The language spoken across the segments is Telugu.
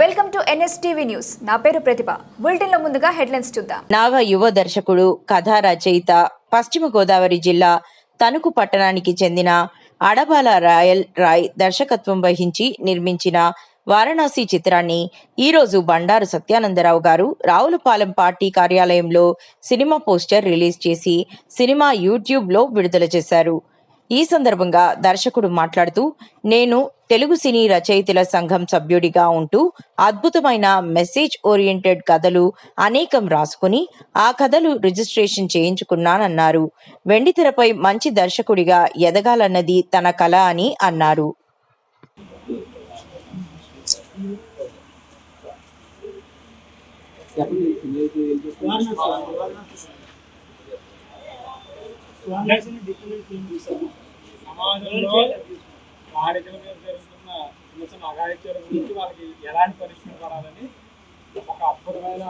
Welcome to NSTV news. నా పేరు ప్రతిభ. బులెటిన్లో ముందుగా హెడ్లైన్స్ చూద్దాం. నాగ యువ దర్శకుడు కథా రచయిత పశ్చిమ గోదావరి జిల్లా తణుకు పట్టణానికి చెందిన అడబాల రాయల్ రాయ్ దర్శకత్వం వహించి నిర్మించిన వారణాసి చిత్రాన్ని ఈరోజు బండారు సత్యానందరావు గారు రావులపాలెం పార్టీ కార్యాలయంలో సినిమా పోస్టర్ రిలీజ్ చేసి సినిమా యూట్యూబ్లో విడుదల చేశారు. ఈ సందర్భంగా దర్శకుడు మాట్లాడుతూ నేను తెలుగు సినీ రచయితల సంఘం సభ్యుడిగా ఉంటూ అద్భుతమైన మెసేజ్ ఓరియంటెడ్ కథలు అనేకం రాసుకుని ఆ కథలు రిజిస్ట్రేషన్ చేయించుకున్నానన్నారు. వెండితెరపై మంచి దర్శకుడిగా ఎదగాలన్నది తన కళ అని అన్నారు. సమాజంలో బాలికల మీద జరుగుతున్న చిన్న చిన్న అఘాయిత్యాల గురించి వాళ్ళకి ఎలాంటి పనిష్మెంట్ పడాలని ఒక అద్భుతమైన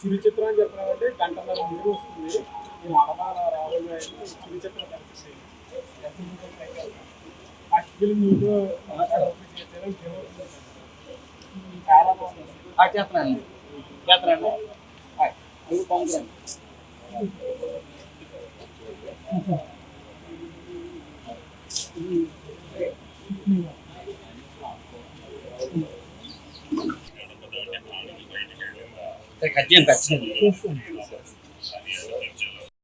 చిరు చిత్రం అని చెప్పినామంటే గంటన్నర ముందు వస్తుంది. నేను అడమాల రాబోయే చిరు చిత్రం కనిపిస్తుంది. ఫస్ట్ ఫిల్మ్ మీకు చాలా బాగుంది చేస్తున్నాను. చేస్తున్నాను. 再看见，再见。